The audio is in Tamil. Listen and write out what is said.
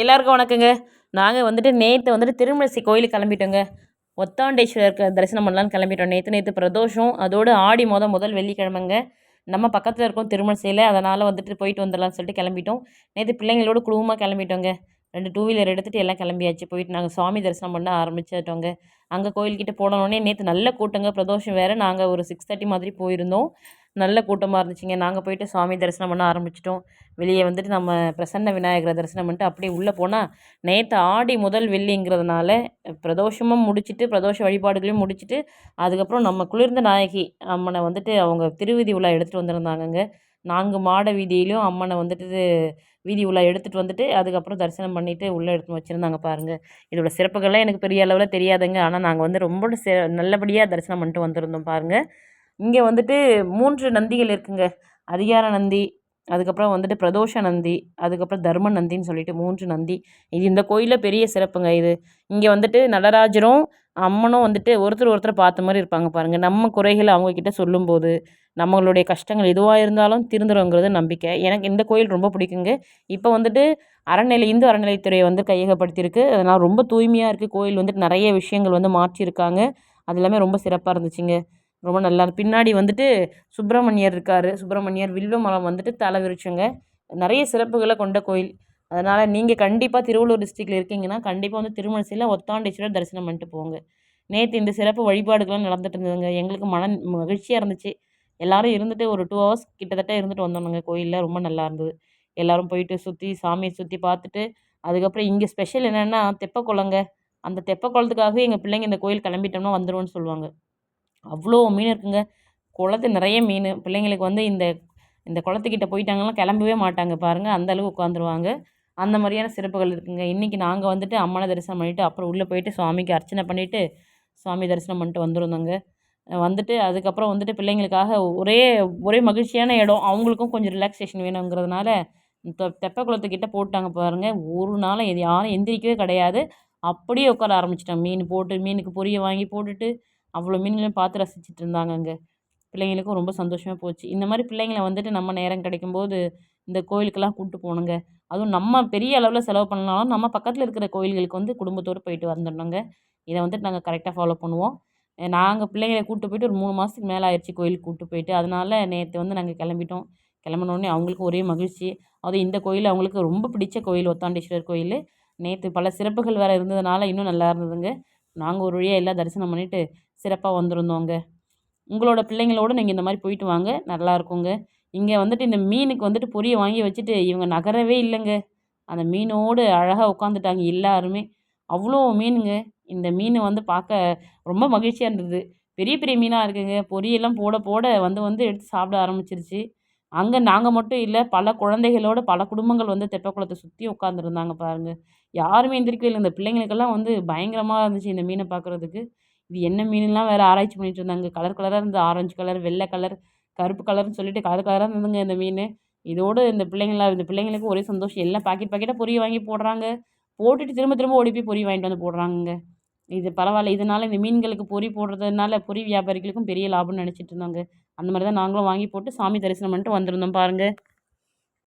எல்லாருக்கும் வணக்கங்க. நாங்கள் வந்துட்டு நேற்று வந்துட்டு திருமலசி கோயிலுக்கு கிளம்பிட்டோங்க. ஒத்தாண்டேஸ்வரர் இருக்க தரிசனம் பண்ணலான்னு கிளம்பிட்டோம். நேற்று நேற்று பிரதோஷம். அதோடு ஆடி மொதல் முதல் வெள்ளிக்கிழமைங்க. நம்ம பக்கத்தில் இருக்கோம் திருமலசியில் அதனால் வந்துட்டு போயிட்டு வந்துடலாம்னு சொல்லிட்டு கிளம்பிட்டோம். நேற்று பிள்ளைங்களோட குழுவமாக கிளம்பிட்டோங்க. ரெண்டு டூ வீலர் எடுத்துகிட்டு எல்லாம் கிளம்பியாச்சு. போயிட்டு நாங்கள் சுவாமி தரிசனம் பண்ண ஆரம்பிச்சிட்டோங்க. அங்கே கோயில்கிட்ட போனோடனே நேற்று நல்ல கூட்டங்க. பிரதோஷம் வேறு. நாங்கள் ஒரு சிக்ஸ் தேர்ட்டி மாதிரி போயிருந்தோம். நல்ல கூட்டமாக இருந்துச்சுங்க. நாங்கள் போயிட்டு சாமி தரிசனம் பண்ண ஆரம்பிச்சிட்டோம். வெளியே வந்துட்டு நம்ம பிரசன்ன விநாயகரை தரிசனம் பண்ணிட்டு அப்படியே உள்ளே போனால் நேற்று ஆடி முதல் வெள்ளிங்கிறதுனால பிரதோஷமும் முடிச்சுட்டு பிரதோஷ வழிபாடுகளையும் முடிச்சிட்டு அதுக்கப்புறம் நம்ம குளிர்ந்த நாயகி அம்மனை வந்துட்டு அவங்க திருவீதி உலா எடுத்துகிட்டு வந்திருந்தாங்கங்க. நான்கு மாட வீதியிலையும் அம்மனை வந்துட்டு வீதி உலா எடுத்துகிட்டு வந்துட்டு அதுக்கப்புறம் தரிசனம் பண்ணிவிட்டு உள்ளே எடுத்து வச்சுருந்தாங்க பாருங்கள் இதோட சிறப்புகள்லாம் எனக்கு பெரிய அளவில் தெரியாதுங்க. ஆனால் நாங்கள் வந்து ரொம்ப நல்லபடியாக தரிசனம் பண்ணிட்டு வந்திருந்தோம் பாருங்கள் இங்கே வந்துட்டு மூன்று நந்திகள் இருக்குங்க. அதிகார நந்தி அதுக்கப்புறம் வந்துட்டு பிரதோஷ நந்தி அதுக்கப்புறம் தர்ம நந்தின்னு சொல்லிட்டு மூன்று நந்தி. இது இந்த கோயிலில் பெரிய சிறப்புங்க இது. இங்கே வந்துட்டு நடராஜரும் அம்மனும் வந்துட்டு ஒருத்தர் ஒருத்தர் பார்த்த மாதிரி இருப்பாங்க பாருங்கள் நம்ம குறைகளை அவங்கக்கிட்ட சொல்லும்போது நம்மளுடைய கஷ்டங்கள் எதுவாக இருந்தாலும் திருந்துருங்கிறது நம்பிக்கை. எனக்கு இந்த கோயில் ரொம்ப பிடிக்குங்க. இப்போ வந்துட்டு அறநிலை இந்து அறநிலைத்துறையை வந்து கையகப்படுத்தியிருக்கு. அதனால் ரொம்ப தூய்மையாக இருக்குது கோயில் வந்துட்டு நிறைய விஷயங்கள் வந்து மாற்றியிருக்காங்க. அது எல்லாமே ரொம்ப சிறப்பாக இருந்துச்சுங்க. ரொம்ப நல்லா பின்னாடி வந்துட்டு சுப்பிரமணியர் இருக்கார். சுப்பிரமணியர் வில்வ மரம் வந்துட்டு தலை விரிச்சுங்க. நிறைய சிறப்புகளை கொண்ட கோயில். அதனால் நீங்கள் கண்டிப்பாக திருவள்ளூர் டிஸ்ட்ரிக்டில் இருக்கீங்கன்னா கண்டிப்பாக வந்து திருமணசியில் ஒத்தாண்டேஸ்வரர் தரிசனம் பண்ணிட்டு போங்க. நேற்று இந்த சிறப்பு வழிபாடுகள்லாம் நடந்துட்டு இருந்ததுங்க. எங்களுக்கு மன மகிழ்ச்சியாக இருந்துச்சு. எல்லோரும் இருந்துட்டு ஒரு டூ ஹவர்ஸ் கிட்டத்தட்ட இருந்துட்டு வந்தோம்ங்க. கோயிலில் ரொம்ப நல்லா இருந்தது. எல்லோரும் போயிட்டு சுற்றி சாமியை சுற்றி பார்த்துட்டு அதுக்கப்புறம் இங்கே ஸ்பெஷல் என்னென்னா தெப்பக்குளங்க. அந்த தெப்பக்குளத்துக்காகவே எங்கள் பிள்ளைங்க இந்த கோயில் கிளம்பிட்டோம்னா வந்துடுவோன்னு சொல்லுவாங்க. அவ்வளோ மீன் இருக்குங்க. குளத்து நிறைய மீன். பிள்ளைங்களுக்கு வந்து இந்த இந்த குளத்துக்கிட்ட போயிட்டாங்கன்னா கிளம்பவே மாட்டாங்க பாருங்கள் அந்தளவு உட்காந்துருவாங்க. அந்த மாதிரியான சிறப்புகள் இருக்குங்க. இன்றைக்கி நாங்கள் வந்துட்டு அம்மனை தரிசனம் பண்ணிவிட்டு அப்புறம் உள்ளே போயிட்டு சுவாமிக்கு அர்ச்சனை பண்ணிவிட்டு சுவாமி தரிசனம் பண்ணிட்டு வந்துருந்தோங்க. வந்துட்டு அதுக்கப்புறம் வந்துட்டு பிள்ளைங்களுக்காக ஒரே ஒரே மகிழ்ச்சியான இடம். அவங்களுக்கும் கொஞ்சம் ரிலாக்ஸேஷன் வேணுங்கிறதுனால தெப்ப குளத்துக்கிட்ட போட்டாங்க பாருங்கள் ஒரு நாளும் எது யாரும் எந்திரிக்கவே கிடையாது. அப்படியே உட்கார ஆரம்பிச்சிட்டாங்க மீன் போட்டு மீனுக்கு பொரிய வாங்கி போட்டுட்டு அவ்வளோ மீன்களையும் பார்த்து ரசிச்சிட்டு இருந்தாங்க அங்கே பிள்ளைங்களுக்கும் ரொம்ப சந்தோஷமாக போச்சு. இந்த மாதிரி பிள்ளைங்கள வந்துட்டு நம்ம நேரம் கிடைக்கும்போது இந்த கோயிலுக்கெல்லாம் கூப்பிட்டு போகணுங்க. அதுவும் நம்ம பெரிய அளவில் செலவு பண்ணாலும் நம்ம பக்கத்தில் இருக்கிற கோயில்களுக்கு வந்து குடும்பத்தோடு போயிட்டு வந்துடணுங்க. இதை வந்துட்டு நாங்கள் கரெக்டாக ஃபாலோ பண்ணுவோம். நாங்கள் பிள்ளைங்கள கூப்பிட்டு போயிட்டு ஒரு மூணு மாதத்துக்கு மேலே ஆயிடுச்சு கோயிலுக்கு கூப்பிட்டு போயிட்டு. அதனால் நேற்று வந்து நாங்கள் கிளம்பிட்டோம். கிளம்பினோடனே அவங்களுக்கும் ஒரே மகிழ்ச்சி. அதுவும் இந்த கோயில் அவங்களுக்கு ரொம்ப பிடிச்ச கோயில் ஒத்தாண்டேஸ்வரர் கோயில். நேற்று பல சிறப்புகள் வேறு இருந்ததுனால இன்னும் நல்லா இருந்ததுங்க. நாங்கள் ஒரு வழியாக எல்லாம் தரிசனம் பண்ணிவிட்டு சிறப்பாக வந்திருந்தோங்க. உங்களோட பிள்ளைங்களோட நீங்கள் இந்த மாதிரி போயிட்டு வாங்க. நல்லா இருக்குங்க. இங்கே வந்துட்டு இந்த மீனுக்கு வந்துட்டு பொரியை வாங்கி வச்சுட்டு இவங்க நகரவே இல்லைங்க. அந்த மீனோடு அழகாக உட்காந்துட்டாங்க எல்லாருமே. அவ்வளோ மீனுங்க. இந்த மீன் வந்து பார்க்க ரொம்ப மகிழ்ச்சியாக இருந்தது. பெரிய பெரிய மீனாக இருக்குங்க. பொரியெல்லாம் போட போட வந்து வந்து எடுத்து சாப்பிட ஆரம்பிச்சிருச்சு. அங்கே நாங்கள் மட்டும் இல்லை பல குழந்தைகளோட பல குடும்பங்கள் வந்து தெப்பக்குளத்தை சுற்றி உட்காந்துருந்தாங்க பாருங்கள் யாருமே எந்திரிக்கவே இல்லை. இந்த பிள்ளைங்களுக்கெல்லாம் வந்து பயங்கரமாக இருந்துச்சு இந்த மீனை பார்க்குறதுக்கு இது என்ன மீன்லாம் வேறு ஆராய்ச்சி பண்ணிகிட்டு இருந்தாங்க. கலர் கலராக இருந்தது. ஆரஞ்சு கலர் வெள்ளை கலர் கருப்பு கலர்னு சொல்லிட்டு கலர் கலராக இருந்ததுங்க இந்த மீன். இதோடு இந்த பிள்ளைங்களா இந்த பிள்ளைங்களுக்கு ஒரே சந்தோஷம். எல்லாம் பாக்கெட் பாக்கெட்டாக பொரி வாங்கி போடுறாங்க. போட்டுட்டு திரும்ப திரும்ப ஓடி போய் பொரி வாங்கிட்டு வந்து போடுறாங்க இது பரவாயில்ல இதனால இந்த மீன்களுக்கு பொரி போடுறதுனால பொரி வியாபாரிகளுக்கும் பெரிய லாபம்னு நினச்சிட்டு இருந்தாங்க. அந்த மாதிரி தான் நாங்களும் வாங்கி போட்டு சாமி தரிசனம் பண்ணிட்டு வந்திருந்தோம் பாருங்கள்